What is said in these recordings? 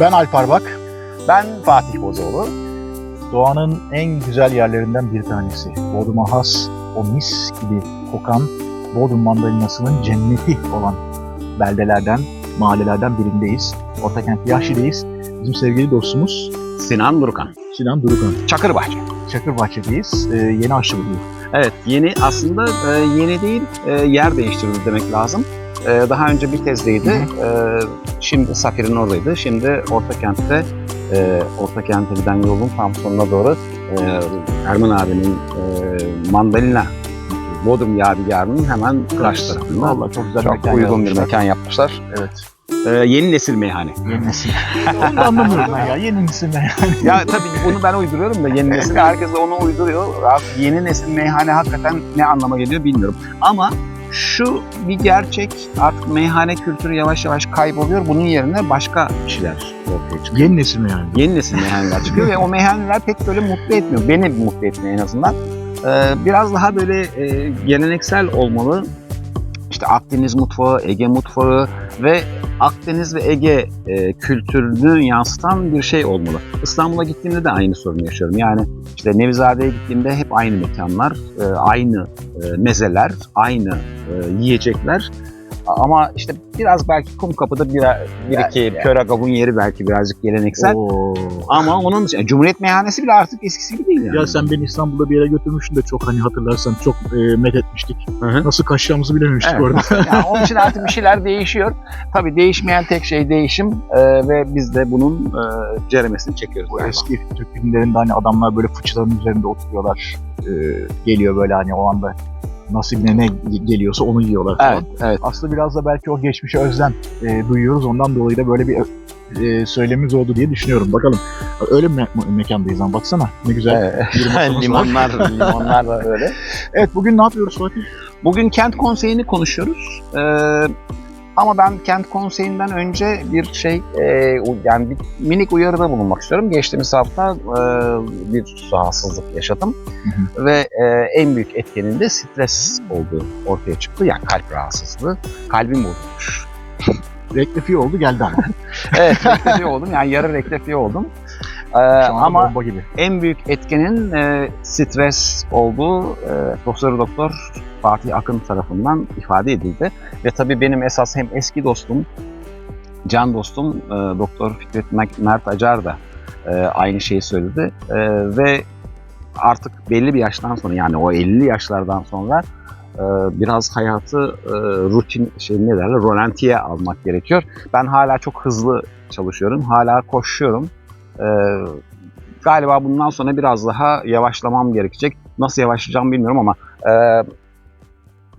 Ben Alpar Bak. Ben Fatih Bozoğlu. Doğanın en güzel yerlerinden bir tanesi. Bodrum'a has o mis gibi kokan Bodrum mandalinasının cenneti olan beldelerden, mahallelerden birindeyiz. Ortakent Yahşi'deyiz. Bizim sevgili dostumuz Sinan Durukan. Sinan Durukan. Çakırbahçe. Çakırbahçe'deyiz. Ee, yeni açtı bu. Evet yeni aslında e, yeni değil e, yer değiştirdi demek lazım. E, daha önce bir tezdeydi. E, şimdi Safir'in oradaydı. Şimdi Ortakent'te e, Ortakent'e giden yolun tam sonuna doğru e, Erman abinin e, mandalina Bodrum Yadigarı'nın hemen karşı tarafında. Vallahi çok güzel Çok mekan uygun bir mekan yapmışlar. Evet. E, yeni nesil meyhane. Yeni nesil. Onu da anlamıyorum ben ya. Yeni nesil ne yani? ya tabii bunu ben uyduruyorum da yeni nesil herkes de onu uyduruyor. Artık yeni nesil meyhane hakikaten ne anlama geliyor bilmiyorum. Ama şu bir gerçek artık meyhane kültürü yavaş yavaş kayboluyor. Bunun yerine başka kişiler ortaya çıkıyor. Yeni nesil yani? Yeni nesil meyhaneler çıkıyor ve o meyhaneler pek böyle mutlu etmiyor. Beni mutlu etmiyor en azından. Ee, biraz daha böyle e, geleneksel olmalı. İşte Akdeniz mutfağı, Ege mutfağı ve Akdeniz ve Ege e, kültürünü yansıtan bir şey olmalı. İstanbul'a gittiğimde de aynı sorunu yaşıyorum. Yani işte Nevizade'ye gittiğimde hep aynı mekanlar, e, aynı e, mezeler, aynı e, yiyecekler. Ama işte biraz belki Kumkapı'da bir, bir Yani- iki Pöragav'ın yeri belki birazcık geleneksel. Oo. Ama onun dışında Cumhuriyet Meyhanesi bile artık eskisi gibi değil yani. Ya sen beni İstanbul'da bir yere götürmüştün de çok hani hatırlarsan çok e, met etmiştik. Hı hı. Nasıl kaçacağımızı bilememiştik Evet. orada. yani onun için artık bir şeyler değişiyor. Tabii değişmeyen tek şey değişim e, ve biz de bunun e, ceremesini çekiyoruz. Bu galiba. eski Türk filmlerinde hani adamlar böyle fıçıların üzerinde oturuyorlar. E, geliyor böyle hani o anda nasibine ne geliyorsa onu yiyorlar falan. Evet, evet. Aslında biraz da belki o geçmişe özlem e, duyuyoruz. Ondan dolayı da böyle bir e, söylemimiz oldu diye düşünüyorum. Bakalım. Öyle bir me- mekandayız ama baksana. Ne güzel. Evet. limonlar, limonlar da öyle. Evet bugün ne yapıyoruz Fatih? Bugün kent konseyini konuşuyoruz. Ee, ama ben kent konseyinden önce bir şey, e, yani bir minik uyarıda bulunmak istiyorum. Geçtiğimiz hafta e, bir rahatsızlık yaşadım ve e, en büyük etkenin de stres olduğu ortaya çıktı. Yani kalp rahatsızlığı. Kalbim bozulmuş. Rektifiye oldu geldi ama. Evet, rektifiye oldum. Yani yarı rektifiye oldum. Ee, ama gibi. en büyük etkenin e, stres olduğu e, Profesör Doktor Fatih Akın tarafından ifade edildi. Ve tabii benim esas hem eski dostum, can dostum e, Doktor Fikret Mert Acar da e, aynı şeyi söyledi. E, ve artık belli bir yaştan sonra yani o 50 yaşlardan sonra biraz hayatı rutin şey ne derler rolantiye almak gerekiyor. Ben hala çok hızlı çalışıyorum, hala koşuyorum. Galiba bundan sonra biraz daha yavaşlamam gerekecek. Nasıl yavaşlayacağım bilmiyorum ama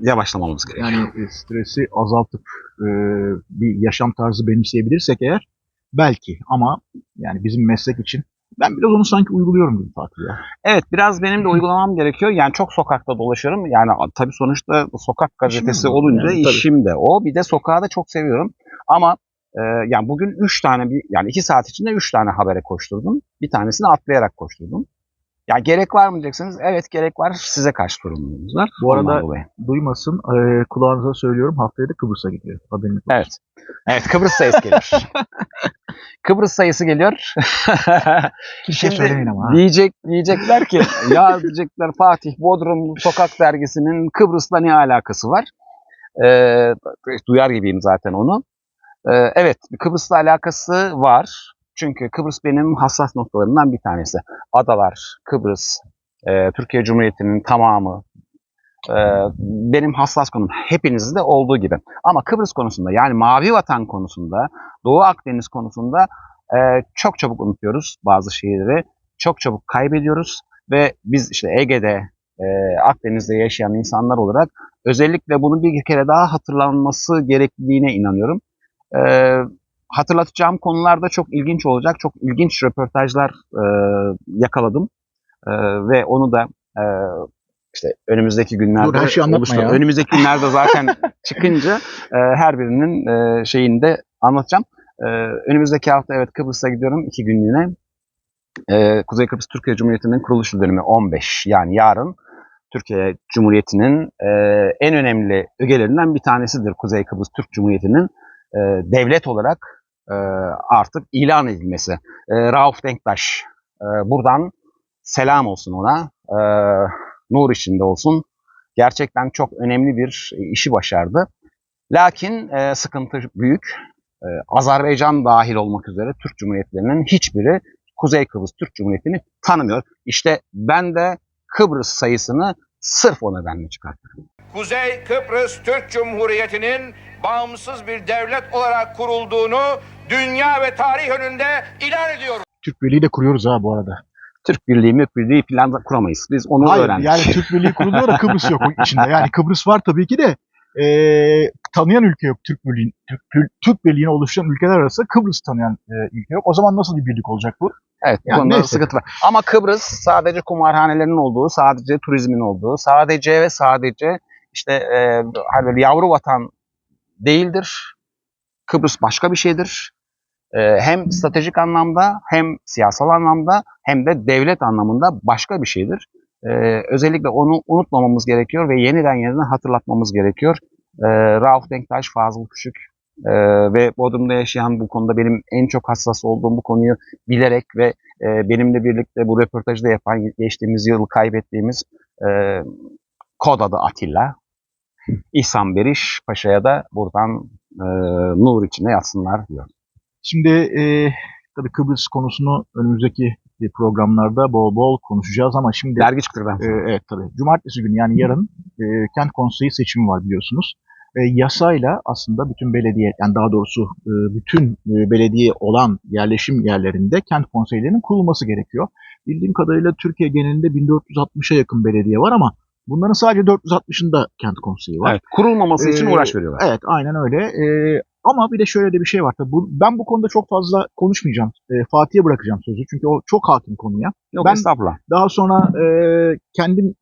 yavaşlamamız gerekiyor. Yani e, stresi azaltıp e, bir yaşam tarzı benimseyebilirsek eğer belki ama yani bizim meslek için ben biraz onu sanki uyguluyorum gibi Fatih ya. Evet biraz benim de uygulamam gerekiyor. Yani çok sokakta dolaşıyorum. Yani tabii sonuçta sokak gazetesi mi? olunca Yani tabii. işim de o. Bir de sokağı da çok seviyorum. Ama e, yani bugün 3 tane bir yani 2 saat içinde 3 tane habere koşturdum. Bir tanesini atlayarak koşturdum. Ya gerek var mı diyeceksiniz? Evet gerek var. Size karşı sorumluluğumuz var. Bu arada- dolayı. Duymasın e, kulağınıza söylüyorum haftaya da Kıbrıs'a gidiyor. Haberiniz olsun. Evet. Evet Kıbrıs sayısı geliyor. Kıbrıs sayısı geliyor. Şimdi söylemeyin ama. ha. Diyecek, diyecekler ki ya diyecekler Fatih Bodrum Sokak Dergisi'nin Kıbrıs'la ne alakası var? Ee, duyar gibiyim zaten onu. Ee, evet Kıbrıs'la alakası var. Çünkü Kıbrıs benim hassas noktalarımdan bir tanesi. Adalar, Kıbrıs, e, Türkiye Cumhuriyeti'nin tamamı e, benim hassas konum. Hepinizde olduğu gibi. Ama Kıbrıs konusunda yani Mavi Vatan konusunda, Doğu Akdeniz konusunda e, çok çabuk unutuyoruz bazı şeyleri. Çok çabuk kaybediyoruz ve biz işte Ege'de, e, Akdeniz'de yaşayan insanlar olarak özellikle bunu bir kere daha hatırlanması gerektiğine inanıyorum. E, hatırlatacağım konularda çok ilginç olacak. Çok ilginç röportajlar e, yakaladım. E, ve onu da e, işte önümüzdeki günlerde Dur, her şeyi anlatma oluştur- ya. Önümüzdeki günlerde zaten çıkınca e, her birinin e, şeyini de anlatacağım. E, önümüzdeki hafta evet Kıbrıs'a gidiyorum iki günlüğüne. E, Kuzey Kıbrıs Türkiye Cumhuriyeti'nin kuruluş dönümü 15 yani yarın Türkiye Cumhuriyeti'nin e, en önemli ögelerinden bir tanesidir Kuzey Kıbrıs Türk Cumhuriyeti'nin e, devlet olarak e, artık ilan edilmesi. E, Rauf Denktaş e, buradan selam olsun ona. E, nur içinde olsun. Gerçekten çok önemli bir işi başardı. Lakin e, sıkıntı büyük. E, Azerbaycan dahil olmak üzere Türk Cumhuriyetlerinin hiçbiri Kuzey Kıbrıs Türk Cumhuriyeti'ni tanımıyor. İşte ben de Kıbrıs sayısını sırf o nedenle çıkarttım. Kuzey Kıbrıs Türk Cumhuriyeti'nin bağımsız bir devlet olarak kurulduğunu dünya ve tarih önünde ilan ediyorum. Türk Birliği de kuruyoruz ha bu arada. Türk Birliği, Mülk Birliği falan da kuramayız. Biz onu Hayır öğrendik. yani Türk Birliği kuruluyor da Kıbrıs yok içinde. Yani Kıbrıs var tabii ki de e, tanıyan ülke yok Türk Birliği Türk, Türk, Türk Birliği'ni oluşturan ülkeler arasında Kıbrıs tanıyan e, ülke yok. O zaman nasıl bir birlik olacak bu? Evet, bu Yani konuda neyse. sıkıntı var. Ama Kıbrıs sadece kumarhanelerin olduğu, sadece turizmin olduğu, sadece ve sadece işte e, hani böyle yavru vatan değildir. Kıbrıs başka bir şeydir. E, hem stratejik anlamda, hem siyasal anlamda, hem de devlet anlamında başka bir şeydir. E, özellikle onu unutmamamız gerekiyor ve yeniden yeniden hatırlatmamız gerekiyor. E, Rauf Denktaş, Fazıl Küçük e, ve Bodrum'da yaşayan bu konuda benim en çok hassas olduğum bu konuyu bilerek ve e, benimle birlikte bu röportajı da yapan geçtiğimiz yıl kaybettiğimiz e, kod adı Atilla. İhsan Beriş Paşa'ya da buradan e, nur içine yatsınlar diyor. Şimdi e, tabii Kıbrıs konusunu önümüzdeki programlarda bol bol konuşacağız ama şimdi Dergi çıktırdan e, sonra. evet tabii Cumartesi günü yani yarın e, kent konseyi seçimi var biliyorsunuz. E, yasayla aslında bütün belediye yani daha doğrusu e, bütün e, belediye olan yerleşim yerlerinde kent konseylerinin kurulması gerekiyor. Bildiğim kadarıyla Türkiye genelinde 1460'a yakın belediye var ama bunların sadece 460'ında kent konseyi var. Evet, kurulmaması için Ee, uğraş veriyorlar. Evet aynen öyle. Ee, ama bir de şöyle de bir şey var. Tabii bu, ben bu konuda çok fazla konuşmayacağım. Ee, Fatih'e bırakacağım sözü. Çünkü o çok hakim konuya. Yok ben- estağfurullah. Daha sonra e, kendim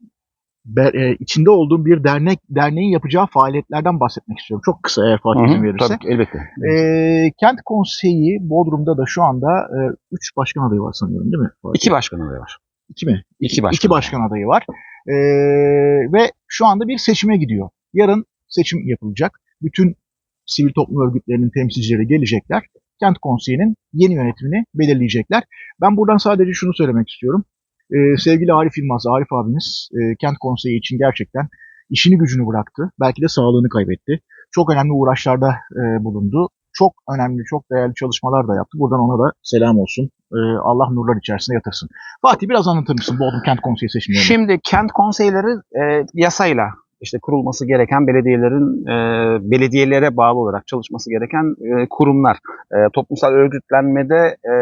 be- e, içinde olduğum bir dernek derneğin yapacağı faaliyetlerden bahsetmek istiyorum. Çok kısa eğer Fatih izin verirse. Tabii ki elbette. Ee, kent konseyi Bodrum'da da şu anda 3 başkan adayı var sanıyorum değil mi? Fatih? İki başkan adayı var. İki mi? İki başkan. İki başkan adayı var. Ee, ve şu anda bir seçime gidiyor. Yarın seçim yapılacak. Bütün sivil toplum örgütlerinin temsilcileri gelecekler. Kent konseyinin yeni yönetimini belirleyecekler. Ben buradan sadece şunu söylemek istiyorum. Ee, sevgili Arif Yılmaz, Arif abimiz e, kent konseyi için gerçekten işini gücünü bıraktı. Belki de sağlığını kaybetti. Çok önemli uğraşlarda e, bulundu. Çok önemli, çok değerli çalışmalar da yaptı. Buradan ona da selam olsun. Ee, Allah nurlar içerisinde yatırsın. Fatih biraz anlatır mısın Bodrum Kent Konseyi seçimlerini? Şimdi kent konseyleri e, yasayla işte kurulması gereken belediyelerin e, belediyelere bağlı olarak çalışması gereken e, kurumlar. E, toplumsal örgütlenmede e,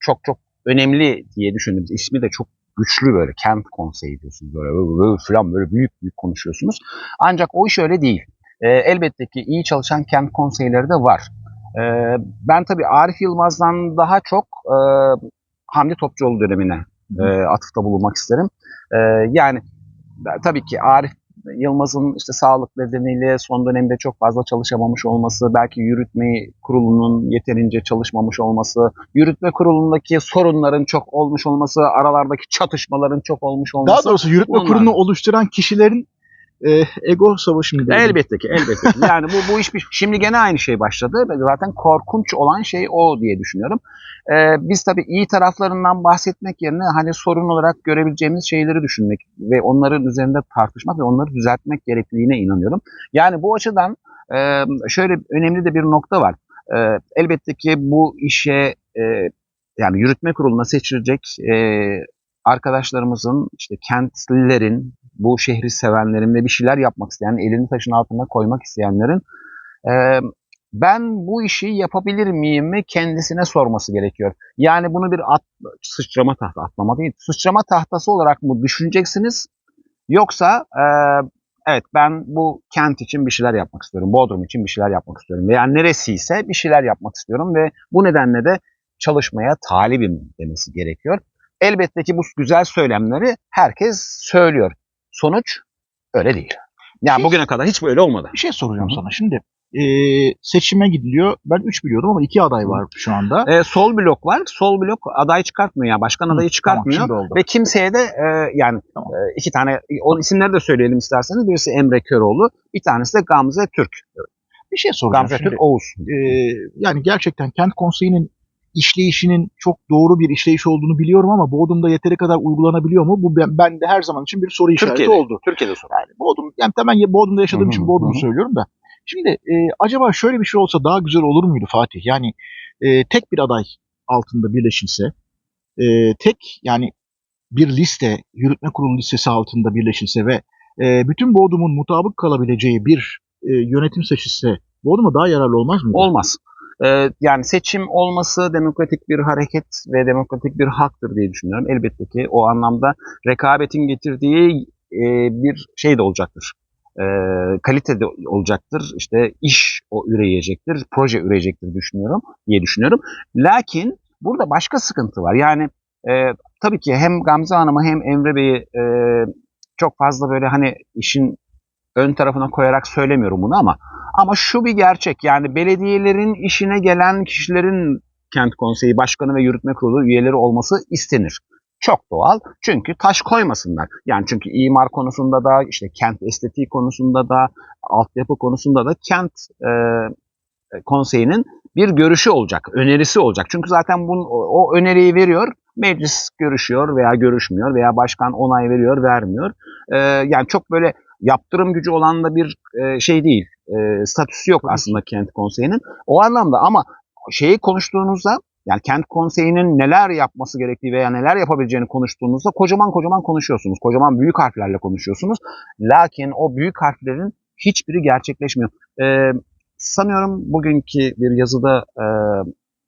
çok çok önemli diye düşündüğümüz ismi de çok güçlü böyle kent konseyi diyorsunuz böyle, böyle, böyle falan böyle büyük büyük konuşuyorsunuz. Ancak o iş öyle değil. E, elbette ki iyi çalışan kent konseyleri de var. E, ben tabii Arif Yılmaz'dan daha çok e, Hamdi Topçuoğlu dönemine e, atıfta bulunmak isterim. E, yani tabii ki Arif Yılmaz'ın işte sağlık nedeniyle son dönemde çok fazla çalışamamış olması, belki yürütme kurulunun yeterince çalışmamış olması, yürütme kurulundaki sorunların çok olmuş olması, aralardaki çatışmaların çok olmuş olması. Daha doğrusu yürütme Bunlar. kurulunu oluşturan kişilerin e, ego savaşı mı? Elbette ki, elbette ki. Yani bu, bu iş bir- şimdi gene aynı şey başladı. Zaten korkunç olan şey o diye düşünüyorum. Ee, biz tabii iyi taraflarından bahsetmek yerine hani sorun olarak görebileceğimiz şeyleri düşünmek ve onların üzerinde tartışmak ve onları düzeltmek gerekliliğine inanıyorum. Yani bu açıdan e, şöyle önemli de bir nokta var. E, elbette ki bu işe e, yani yürütme kuruluna seçilecek e, arkadaşlarımızın işte kentlilerin bu şehri sevenlerin ve bir şeyler yapmak isteyen, elini taşın altına koymak isteyenlerin e, ben bu işi yapabilir miyim mi kendisine sorması gerekiyor. Yani bunu bir at, sıçrama tahta, atlama değil, sıçrama tahtası olarak mı düşüneceksiniz? Yoksa e, evet ben bu kent için bir şeyler yapmak istiyorum, Bodrum için bir şeyler yapmak istiyorum veya neresiyse bir şeyler yapmak istiyorum ve bu nedenle de çalışmaya talibim demesi gerekiyor. Elbette ki bu güzel söylemleri herkes söylüyor. Sonuç öyle değil. Yani Şey- bugüne kadar hiç böyle olmadı. Bir şey soracağım sana. Şimdi e, seçime gidiliyor. Ben 3 biliyordum ama 2 aday var şu anda. Ee, sol blok var. Sol blok aday çıkartmıyor yani başkan Hı, adayı çıkartmıyor. Tamam. Ve kimseye de e, yani Tamam. e, iki tane o isimleri de söyleyelim isterseniz. Birisi Emre Köroğlu, bir tanesi de Gamze Türk. Bir şey soracağım Gamze şimdi. Türk Oğuz. Ee, yani gerçekten kent konseyinin işleyişinin çok doğru bir işleyiş olduğunu biliyorum ama Bodrum'da yeteri kadar uygulanabiliyor mu? Bu ben, ben de her zaman için bir soru işareti Türkiye'de. oldu. Türkiye'de sor. Yani Bodrum, yani ben Bodrum'da yaşadığım için hı. söylüyorum da. Şimdi e, acaba şöyle bir şey olsa daha güzel olur muydu Fatih? Yani e, tek bir aday altında birleşilse, e, tek yani bir liste, yürütme kurulu listesi altında birleşilse ve e, bütün Bodrum'un mutabık kalabileceği bir e, yönetim seçilse Bodrum'a daha yararlı olmaz mıydı? Olmaz. Ee, yani seçim olması demokratik bir hareket ve demokratik bir haktır diye düşünüyorum. Elbette ki o anlamda rekabetin getirdiği e, bir şey de olacaktır. E, kalite de olacaktır. İşte iş o üreyecektir, proje üreyecektir düşünüyorum diye düşünüyorum. Lakin burada başka sıkıntı var. Yani e, tabii ki hem Gamze Hanım'ı hem Emre Bey'i e, çok fazla böyle hani işin ön tarafına koyarak söylemiyorum bunu ama ama şu bir gerçek yani belediyelerin işine gelen kişilerin kent konseyi başkanı ve yürütme kurulu üyeleri olması istenir. Çok doğal. Çünkü taş koymasınlar. Yani çünkü imar konusunda da işte kent estetiği konusunda da altyapı konusunda da kent e, konseyinin bir görüşü olacak, önerisi olacak. Çünkü zaten bunun, o, o öneriyi veriyor, meclis görüşüyor veya görüşmüyor veya başkan onay veriyor, vermiyor. E, yani çok böyle yaptırım gücü olan da bir e, şey değil. E, statüsü yok aslında kent konseyinin. O anlamda ama şeyi konuştuğunuzda yani kent konseyinin neler yapması gerektiği veya neler yapabileceğini konuştuğunuzda kocaman kocaman konuşuyorsunuz. Kocaman büyük harflerle konuşuyorsunuz. Lakin o büyük harflerin hiçbiri gerçekleşmiyor. E, sanıyorum bugünkü bir yazıda e,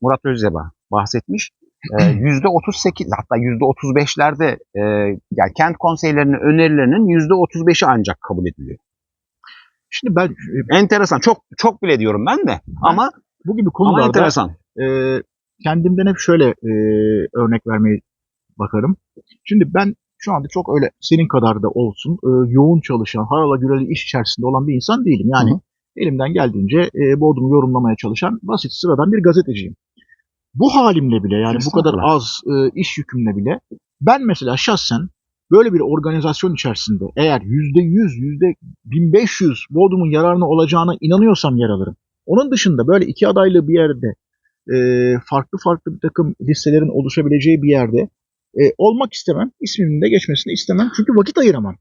Murat Özyaba bahsetmiş. Ee, Yüzde 38 hatta yüzde 35'lerde e, yani kent konseylerinin önerilerinin yüzde 35'i ancak kabul ediliyor. Şimdi ben e, Enteresan. Çok çok bile diyorum ben de. Ama bu gibi ama konularda enteresan. e, kendimden hep şöyle e, örnek vermeye bakarım. Şimdi ben şu anda çok öyle senin kadar da olsun e, yoğun çalışan, harala güreli iş içerisinde olan bir insan değilim. Yani Hı hı. elimden geldiğince e, Bodrum'u yorumlamaya çalışan basit sıradan bir gazeteciyim. Bu halimle bile yani bu kadar az e, iş yükümle bile ben mesela şahsen böyle bir organizasyon içerisinde eğer yüzde yüz, yüzde 1500 Bodrum'un yararına olacağına inanıyorsam yer alırım. Onun dışında böyle iki adaylı bir yerde e, farklı farklı bir takım listelerin oluşabileceği bir yerde e, olmak istemem. İsmimin de geçmesini istemem. Çünkü vakit ayıramam.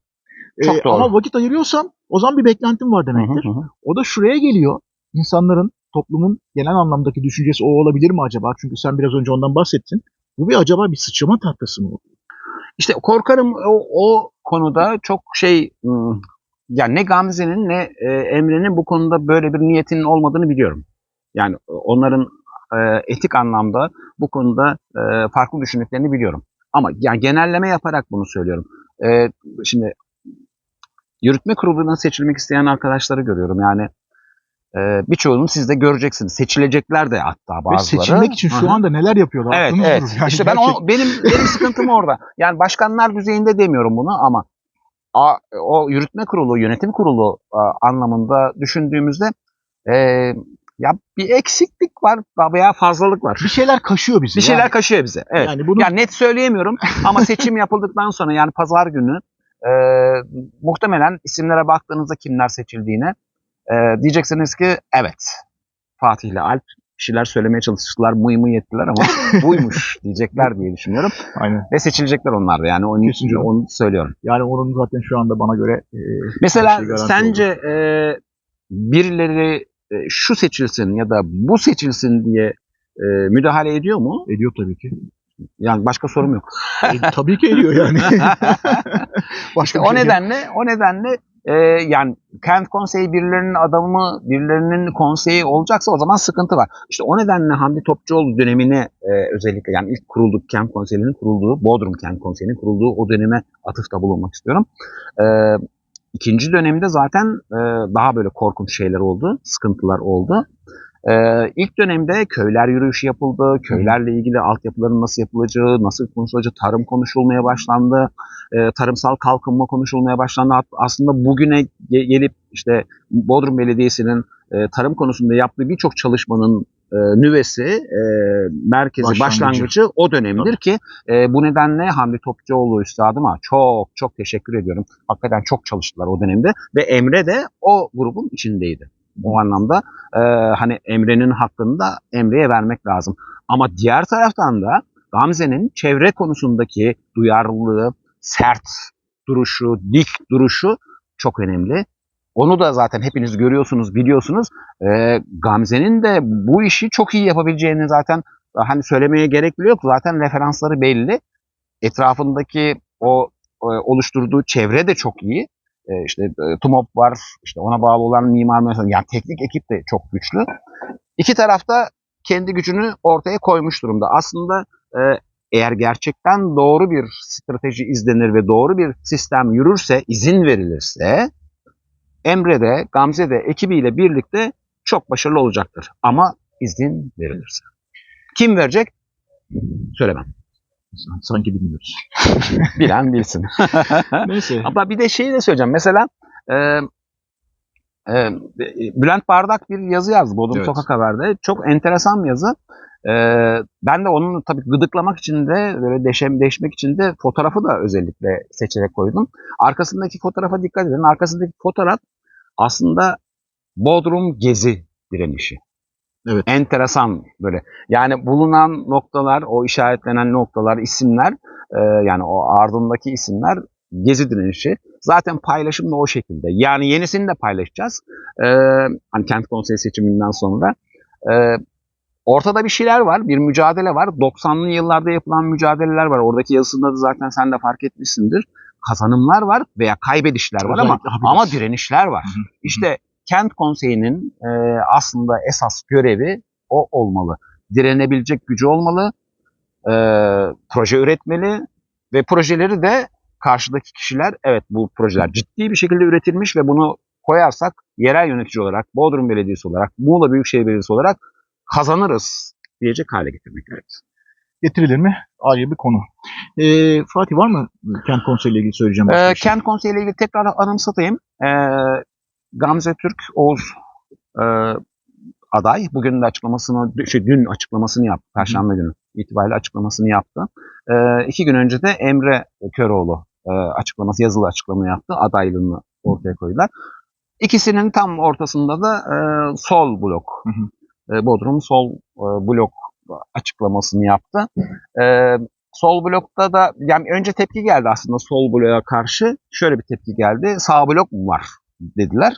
E, ama vakit ayırıyorsam o zaman bir beklentim var Hı hı demektir. hı. O da şuraya geliyor. İnsanların, toplumun genel anlamdaki düşüncesi o olabilir mi acaba? Çünkü sen biraz önce ondan bahsettin. Bu bir acaba bir sıçrama tahtası mı? İşte korkarım o, o konuda çok şey ım, yani ne Gamze'nin ne e, Emre'nin bu konuda böyle bir niyetinin olmadığını biliyorum. Yani onların e, etik anlamda bu konuda e, farklı düşündüklerini biliyorum. Ama yani genelleme yaparak bunu söylüyorum. E, şimdi yürütme kuruluna seçilmek isteyen arkadaşları görüyorum. Yani e, birçoğunu siz de göreceksiniz. Seçilecekler de hatta Ve bazıları. seçilmek için şu anda neler yapıyorlar? Evet, Aklınız evet. Yani işte ben o benim benim sıkıntım orada. Yani başkanlar düzeyinde demiyorum bunu ama a, o yürütme kurulu, yönetim kurulu a, anlamında düşündüğümüzde e, ya bir eksiklik var veya fazlalık var. bir şeyler kaşıyor bizi. Bir şeyler yani, kaşıyor bize. Evet. yani bunu Yani net söyleyemiyorum ama seçim yapıldıktan sonra yani pazar günü e, muhtemelen isimlere baktığınızda kimler seçildiğine e, diyeceksiniz ki evet Fatih ile Alp bir şeyler söylemeye çalıştılar, mıy mıy ettiler ama buymuş diyecekler diye düşünüyorum. aynen. Ve seçilecekler onlar da yani onu, Kesinlikle. onu söylüyorum. Yani onun zaten şu anda bana göre e, Mesela şey sence e, birileri e, şu seçilsin ya da bu seçilsin diye e, müdahale ediyor mu? ediyor tabii ki. Yani başka sorum yok. E, tabii ki ediyor yani. Başka İşte o şey nedenle o nedenle e, yani kent konseyi birilerinin adamı, birilerinin konseyi olacaksa o zaman sıkıntı var. İşte o nedenle Hamdi Topçuoğlu dönemine e, özellikle yani ilk kurulduk kent konseyinin kurulduğu, Bodrum kent konseyinin kurulduğu o döneme atıfta bulunmak istiyorum. E, ikinci dönemde zaten e, daha böyle korkunç şeyler oldu, sıkıntılar oldu. Ee, ilk dönemde köyler yürüyüşü yapıldı, köylerle ilgili altyapıların nasıl yapılacağı, nasıl konuşulacağı, tarım konuşulmaya başlandı, Ee, tarımsal kalkınma konuşulmaya başlandı. Aslında bugüne ge- gelip işte Bodrum Belediyesi'nin e, tarım konusunda yaptığı birçok çalışmanın e, nüvesi, e, merkezi, Başlangıcı. başlangıcı o dönemdir ki e, bu nedenle Hamdi Topçuoğlu üstadıma çok çok teşekkür ediyorum. Hakikaten çok çalıştılar o dönemde ve Emre de o grubun içindeydi. O anlamda e, hani Emre'nin hakkını da Emre'ye vermek lazım. Ama diğer taraftan da Gamze'nin çevre konusundaki duyarlılığı, sert duruşu, dik duruşu çok önemli. Onu da zaten hepiniz görüyorsunuz, biliyorsunuz. E, Gamze'nin de bu işi çok iyi yapabileceğini zaten hani söylemeye gerek bile yok. Zaten referansları belli. Etrafındaki o e, oluşturduğu çevre de çok iyi. E, işte e, TUMOP var, işte ona bağlı olan mimar mühendisler, yani teknik ekip de çok güçlü. İki tarafta kendi gücünü ortaya koymuş durumda. Aslında e, eğer gerçekten doğru bir strateji izlenir ve doğru bir sistem yürürse, izin verilirse Emre de Gamze de ekibiyle birlikte çok başarılı olacaktır. Ama izin verilirse. Kim verecek? Söylemem. Sanki bilmiyoruz. Bilen bilsin. Neyse. Ama bir de şeyi de söyleyeceğim. Mesela e, e, Bülent Bardak bir yazı yazdı Bodrum Evet. Sokak Haber'de. Çok enteresan bir yazı. E, ben de onun tabii gıdıklamak için de böyle deşem, deşmek için de fotoğrafı da özellikle seçerek koydum. Arkasındaki fotoğrafa dikkat edin. Arkasındaki fotoğraf aslında Bodrum Gezi direnişi. Evet. Enteresan böyle. Yani bulunan noktalar, o işaretlenen noktalar, isimler, e, yani o ardındaki isimler Gezi direnişi. Zaten paylaşım da o şekilde. Yani yenisini de paylaşacağız. E, hani kent konseyi seçiminden sonra. E, ortada bir şeyler var, bir mücadele var. 90'lı yıllarda yapılan mücadeleler var. Oradaki yazısında da zaten sen de fark etmişsindir. Kazanımlar var veya kaybedişler var ama Özellikle ama direnişler var. Hı hı. İşte kent konseyinin e, aslında esas görevi o olmalı. Direnebilecek gücü olmalı, e, proje üretmeli ve projeleri de karşıdaki kişiler evet bu projeler ciddi bir şekilde üretilmiş ve bunu koyarsak yerel yönetici olarak, Bodrum Belediyesi olarak, Muğla Büyükşehir Belediyesi olarak kazanırız diyecek hale getirmek gerekir. Getirilir mi? Ayrı bir konu. Ee, Fatih var mı kent konseyiyle ilgili söyleyeceğim Ee, bir şey? kent konseyiyle ilgili tekrar anımsatayım. Ee, Gamze Türk Oğuz e, aday. Bugün de açıklamasını, şey, dün açıklamasını yaptı. Perşembe günü itibariyle açıklamasını yaptı. Ee, iki gün önce de Emre Köroğlu e, açıklaması, yazılı açıklama yaptı. Adaylığını ortaya koydular. İkisinin tam ortasında da e, sol blok, e, Bodrum sol e, blok açıklamasını yaptı. E, sol blokta da yani önce tepki geldi aslında sol bloğa karşı. Şöyle bir tepki geldi. Sağ blok mu var dediler.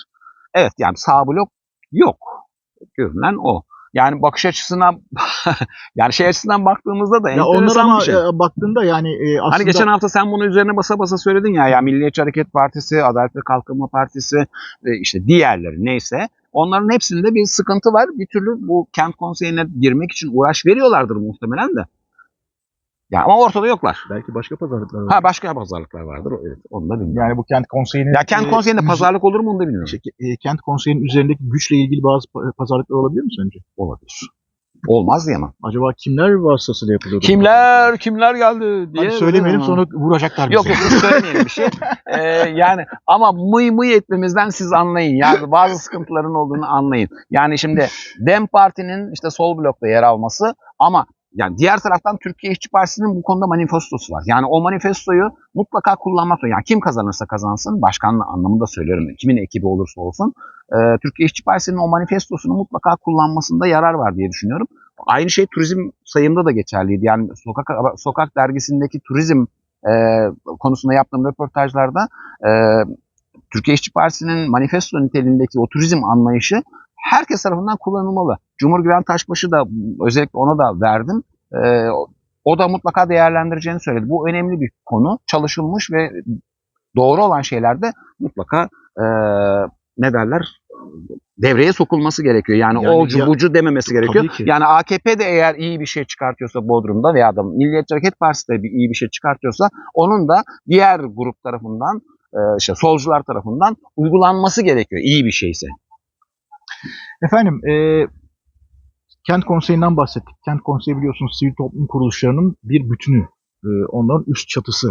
Evet yani sağ blok yok. Görünen o. Yani bakış açısına yani şey açısından baktığımızda da Ya onlar ama şey. e, baktığında yani e, aslında Hani geçen hafta sen bunu üzerine basa basa söyledin ya, ya Milliyetçi Hareket Partisi, Adalet ve Kalkınma Partisi, e, işte diğerleri neyse. Onların hepsinde bir sıkıntı var. Bir türlü bu kent konseyine girmek için uğraş veriyorlardır muhtemelen de. Ya ama ortada yoklar. belki başka pazarlıklar var. Ha başka pazarlıklar vardır. Evet, onu da bilmiyorum. Yani bu kent konseyinin Ya kent e, konseyinde üze- pazarlık olur mu onu da bilmiyorum. şey, e, kent konseyinin üzerindeki güçle ilgili bazı pa- pazarlıklar olabilir mi sence? Olabilir. Olmaz diyemem. Acaba kimler vasıtasıyla yapılıyor? bu Kimler kimler geldi diye. Hadi söylemeyelim sonra vuracaklar bizi. Yok yok söylemeyelim bir şey. Ee, yani ama mıy mıy etmemizden siz anlayın. Yani bazı sıkıntıların olduğunu anlayın. Yani şimdi DEM Parti'nin işte sol blokta yer alması ama yani diğer taraftan Türkiye İşçi Partisi'nin bu konuda manifestosu var. Yani o manifestoyu mutlaka kullanmak zorunda. Yani kim kazanırsa kazansın, başkanlığı anlamında söylüyorum. Kimin ekibi olursa olsun. e, Türkiye İşçi Partisi'nin o manifestosunu mutlaka kullanmasında yarar var diye düşünüyorum. Aynı şey turizm sayımda da geçerliydi. Yani sokak sokak dergisindeki turizm e, konusunda yaptığım röportajlarda e, Türkiye İşçi Partisi'nin manifesto niteliğindeki o turizm anlayışı herkes tarafından kullanılmalı. Cumhurgüven Taşbaşı da özellikle ona da verdim. E, o da mutlaka değerlendireceğini söyledi. Bu önemli bir konu. Çalışılmış ve doğru olan şeylerde mutlaka e, ne derler devreye sokulması gerekiyor. Yani, Yani olcu ya- bucu dememesi gerekiyor. ki. Yani AKP de eğer iyi bir şey çıkartıyorsa Bodrum'da veya da Milliyetçi Hareket Partisi de bir iyi bir şey çıkartıyorsa onun da diğer grup tarafından e, işte solcular tarafından uygulanması gerekiyor iyi bir şeyse. Efendim, e, kent konseyinden bahsettik. Kent konseyi biliyorsunuz sivil toplum kuruluşlarının bir bütünü. E, onların üst çatısı.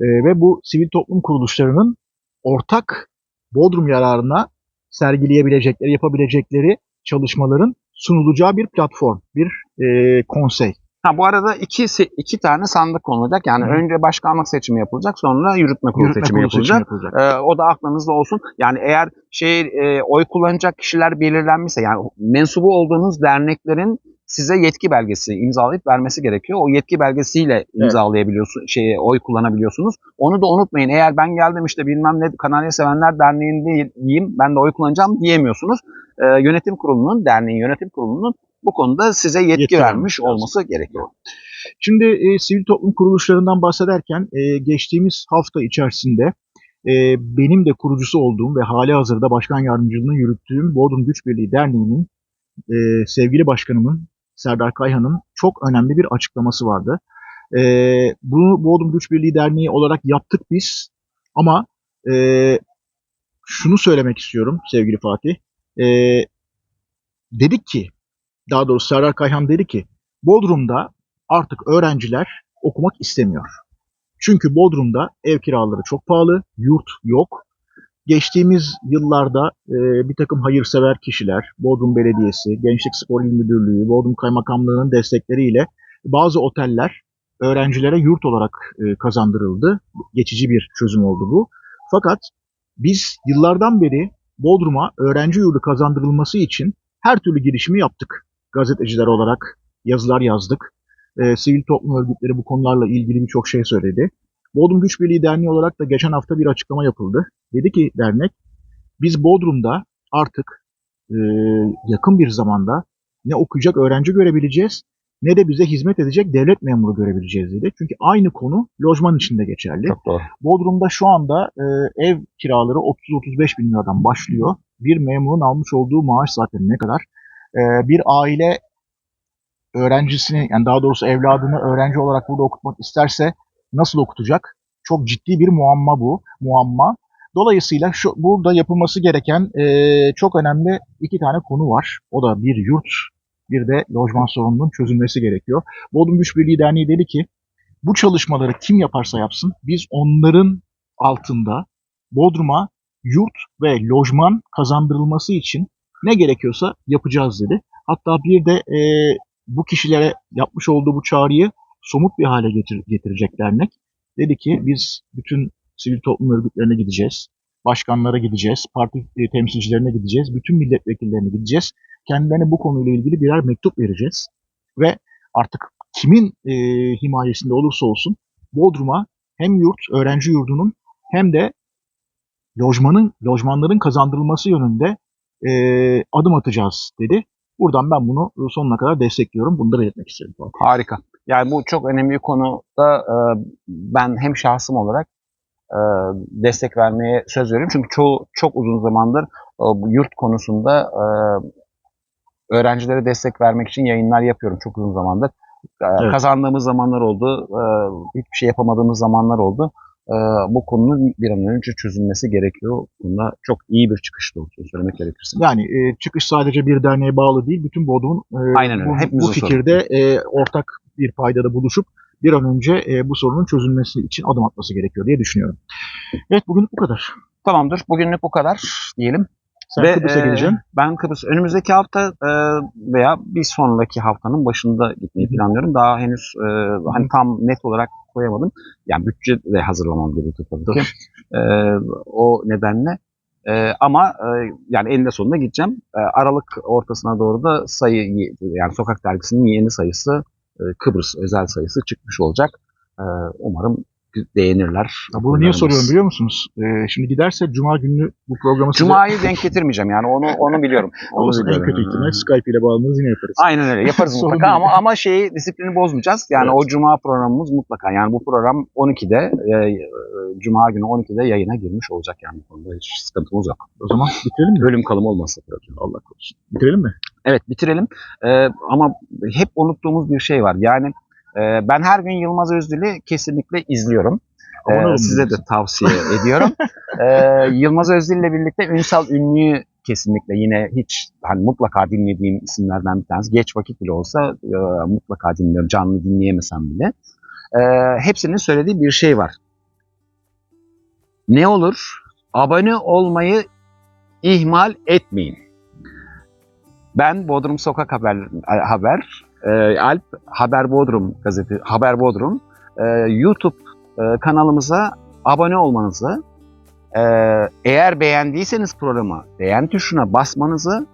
E, ve bu sivil toplum kuruluşlarının ortak Bodrum yararına sergileyebilecekleri, yapabilecekleri çalışmaların sunulacağı bir platform, bir e, konsey. Ha bu arada iki iki tane sandık konulacak. Yani Hı. önce başkanlık seçimi yapılacak, sonra yürütme kurulu Yürütme seçimi kurulu yapılacak. seçimi yapılacak. Ee, o da aklınızda olsun. Yani eğer şey e, oy kullanacak kişiler belirlenmişse yani mensubu olduğunuz derneklerin size yetki belgesi imzalayıp vermesi gerekiyor. O yetki belgesiyle imzalayabiliyorsunuz, şey oy kullanabiliyorsunuz. Onu da unutmayın. Eğer ben geldim işte bilmem ne Kanarya Sevenler Derneği'ndeyim, ben de oy kullanacağım diyemiyorsunuz. Ee, yönetim kurulunun, derneğin yönetim kurulunun bu konuda size yetki, Yetki vermiş lazım. olması gerekiyor. Şimdi e, sivil toplum kuruluşlarından bahsederken e, geçtiğimiz hafta içerisinde e, benim de kurucusu olduğum ve hali hazırda başkan yardımcılığını yürüttüğüm Bodrum Güç Birliği Derneği'nin e, sevgili başkanımın Serdar Kayhan'ın çok önemli bir açıklaması vardı. E, bunu Bodrum Güç Birliği Derneği olarak yaptık biz ama e, şunu söylemek istiyorum sevgili Fatih. E, dedik ki, daha doğrusu Serdar Kayhan dedi ki, Bodrum'da artık öğrenciler okumak istemiyor. Çünkü Bodrum'da ev kiraları çok pahalı, yurt yok. Geçtiğimiz yıllarda e, bir takım hayırsever kişiler, Bodrum Belediyesi, Gençlik Spor İl Müdürlüğü, Bodrum Kaymakamlığı'nın destekleriyle bazı oteller öğrencilere yurt olarak e, kazandırıldı. Geçici bir çözüm oldu bu. Fakat biz yıllardan beri Bodrum'a öğrenci yurdu kazandırılması için her türlü girişimi yaptık. Gazeteciler olarak yazılar yazdık. E, sivil toplum örgütleri bu konularla ilgili birçok şey söyledi. Bodrum Güç Birliği Derneği olarak da geçen hafta bir açıklama yapıldı. Dedi ki dernek, biz Bodrum'da artık e, yakın bir zamanda ne okuyacak öğrenci görebileceğiz ne de bize hizmet edecek devlet memuru görebileceğiz dedi. Çünkü aynı konu lojman içinde geçerli. Bodrum'da şu anda e, ev kiraları 30-35 bin liradan başlıyor. Bir memurun almış olduğu maaş zaten ne kadar? E, bir aile öğrencisini, yani daha doğrusu evladını öğrenci olarak burada okutmak isterse nasıl okutacak? Çok ciddi bir muamma bu, muamma. Dolayısıyla şu burada yapılması gereken e, çok önemli iki tane konu var. O da bir yurt, bir de lojman sorununun çözülmesi gerekiyor. Bodrum Güç Birliği Derneği dedi ki bu çalışmaları kim yaparsa yapsın biz onların altında Bodrum'a yurt ve lojman kazandırılması için ne gerekiyorsa yapacağız dedi. Hatta bir de e, bu kişilere yapmış olduğu bu çağrıyı somut bir hale getir, getirecek dernek. Dedi ki biz bütün sivil toplum örgütlerine gideceğiz, başkanlara gideceğiz, parti e, temsilcilerine gideceğiz, bütün milletvekillerine gideceğiz. Kendilerine bu konuyla ilgili birer mektup vereceğiz ve artık kimin e, himayesinde olursa olsun Bodrum'a hem yurt, öğrenci yurdunun hem de lojmanın, lojmanların kazandırılması yönünde e, adım atacağız dedi. Buradan ben bunu sonuna kadar destekliyorum. Bunu da belirtmek istedim. Harika. Yani bu çok önemli bir konuda e, ben hem şahsım olarak e, destek vermeye söz veriyorum. Çünkü çoğu çok uzun zamandır e, yurt konusunda e, öğrencilere destek vermek için yayınlar yapıyorum çok uzun zamandır. E, Evet. Kazandığımız zamanlar oldu, e, hiçbir şey yapamadığımız zamanlar oldu. E, bu konunun bir an önce çözülmesi gerekiyor. Bunda çok iyi bir çıkış doğrusu söylemek gerekirse. Yani e, çıkış sadece bir derneğe bağlı değil. Bütün Bodrum'un e, Aynen öyle. bu, bu fikirde e, ortak bir paydada buluşup bir an önce e, bu sorunun çözülmesi için adım atması gerekiyor diye düşünüyorum. Evet bugün bu kadar. Tamamdır. Bugünlük bu kadar diyelim. Sen Ve, Kıbrıs'a e, geleceksin. Ben Kıbrıs önümüzdeki hafta e, veya bir sonraki haftanın başında gitmeyi planlıyorum. Daha henüz e, hani tam net olarak koyamadım. Yani bütçe de hazırlamam gerekiyor tabii ki. E, o nedenle. E, ama e, yani eninde sonunda gideceğim. E, Aralık ortasına doğru da sayı yani Sokak Dergisi'nin yeni sayısı e, Kıbrıs özel sayısı çıkmış olacak. E, umarım beğenirler. Ya bunu niye soruyorum biliyor musunuz? E, şimdi giderse Cuma günü bu programı size Cuma'yı denk getirmeyeceğim yani onu onu biliyorum. Onu en biliyorum. kötü ihtimal Skype ile bağlanırız yine yaparız. Aynen öyle yaparız mutlaka değil. ama ama şeyi disiplini bozmayacağız. Yani Evet. o cuma programımız mutlaka. Yani bu program 12'de e, e, cuma günü 12'de yayına girmiş olacak yani bu konuda hiç sıkıntımız yok. O zaman bitirelim mi? Ölüm kalım olmazsa program. Allah korusun. Bitirelim mi? Evet bitirelim. E, ama hep unuttuğumuz bir şey var. Yani e, ben her gün Yılmaz Özdil'i kesinlikle izliyorum. E, Abone olun size de tavsiye ediyorum. E, Yılmaz Özdil ile birlikte Ünsal Ünlü'yü kesinlikle yine hiç hani mutlaka dinlediğim isimlerden bir tanesi. Geç vakit bile olsa e, mutlaka dinliyorum. Canlı dinleyemesem bile. E, hepsinin söylediği bir şey var. Ne olur abone olmayı ihmal etmeyin. Ben Bodrum Sokak Haber, Haber e, Alp Haber Bodrum gazete Haber Bodrum e, YouTube e, kanalımıza abone olmanızı e, eğer beğendiyseniz programı beğen tuşuna basmanızı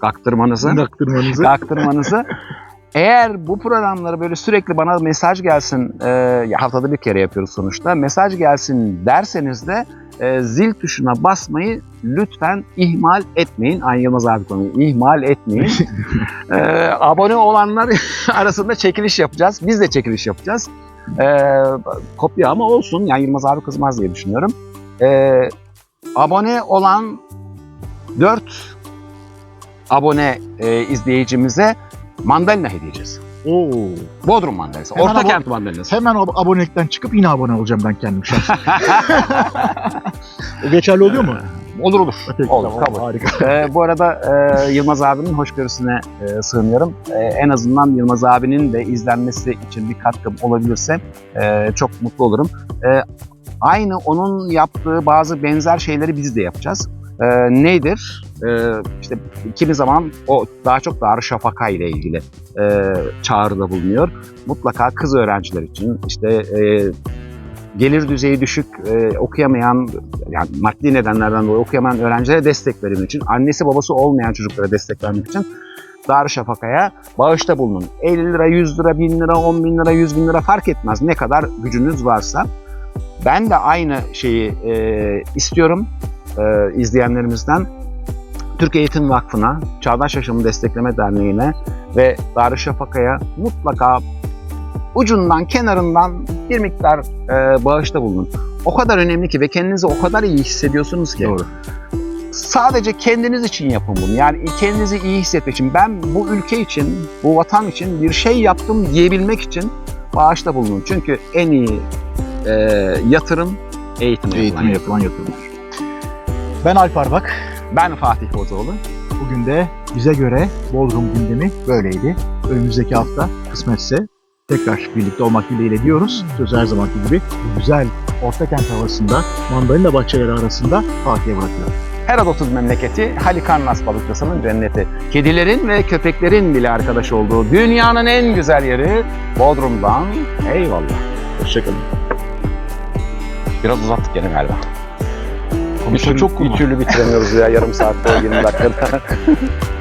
kaktırmanızı Daktırmanızı. kaktırmanızı eğer bu programları böyle sürekli bana mesaj gelsin e, haftada bir kere yapıyoruz sonuçta mesaj gelsin derseniz de e, zil tuşuna basmayı lütfen ihmal etmeyin. Aynı Yılmaz abi konuyu ihmal etmeyin. e, abone olanlar arasında çekiliş yapacağız. Biz de çekiliş yapacağız. E, kopya ama olsun. Yani Yılmaz abi kızmaz diye düşünüyorum. E, abone olan 4 abone e, izleyicimize mandalina hediye edeceğiz. Oo. Bodrum mandalinası. Hemen Orta kent mandalinası. Hemen ab- abonelikten çıkıp yine abone olacağım ben kendim şahsen. o geçerli oluyor mu? Olur olur. Peki, Olur, tamam, kabul. Harika. Ee, bu arada e, Yılmaz abinin hoşgörüsüne e, sığınıyorum. E, en azından Yılmaz abinin de izlenmesi için bir katkım olabilirse e, çok mutlu olurum. E, aynı onun yaptığı bazı benzer şeyleri biz de yapacağız. E, nedir? E, işte kimi zaman o daha çok Darüşşafaka ile ilgili e, çağrıda bulunuyor. Mutlaka kız öğrenciler için işte e, gelir düzeyi düşük e, okuyamayan yani maddi nedenlerden dolayı okuyamayan öğrencilere destek vermek için, annesi babası olmayan çocuklara destek vermek için Darüşşafaka'ya bağışta bulunun. 50 lira, 100 lira, 1000 lira, 10 bin lira, 100 bin lira fark etmez. Ne kadar gücünüz varsa. Ben de aynı şeyi e, istiyorum e, izleyenlerimizden. Türk Eğitim Vakfı'na, Çağdaş Yaşamı Destekleme Derneği'ne ve Darüşşafaka'ya mutlaka ucundan, kenarından bir miktar e, bağışta bulunun. O kadar önemli ki ve kendinizi o kadar iyi hissediyorsunuz ki. Doğru. Sadece kendiniz için yapın bunu. Yani kendinizi iyi hissetmek için. Ben bu ülke için, bu vatan için bir şey yaptım diyebilmek için bağışta bulunun. Çünkü en iyi e, yatırım eğitim. Eğitime yapılan yatırımlar. Ben Alp Arbak. Ben Fatih Bozoğlu. Bugün de bize göre Bodrum gündemi böyleydi. Önümüzdeki hafta kısmetse tekrar birlikte olmak dileğiyle diyoruz. Söz her zamanki gibi güzel orta kent havasında mandalina bahçeleri arasında Fatih'e bırakıyorum. Herodot'un memleketi Halikarnas balıkçısının cenneti. Kedilerin ve köpeklerin bile arkadaş olduğu dünyanın en güzel yeri Bodrum'dan eyvallah. Hoşçakalın. Biraz uzattık gene galiba. Konuşma çok bir türlü bitiremiyoruz ya yarım saatte 20 dakikada.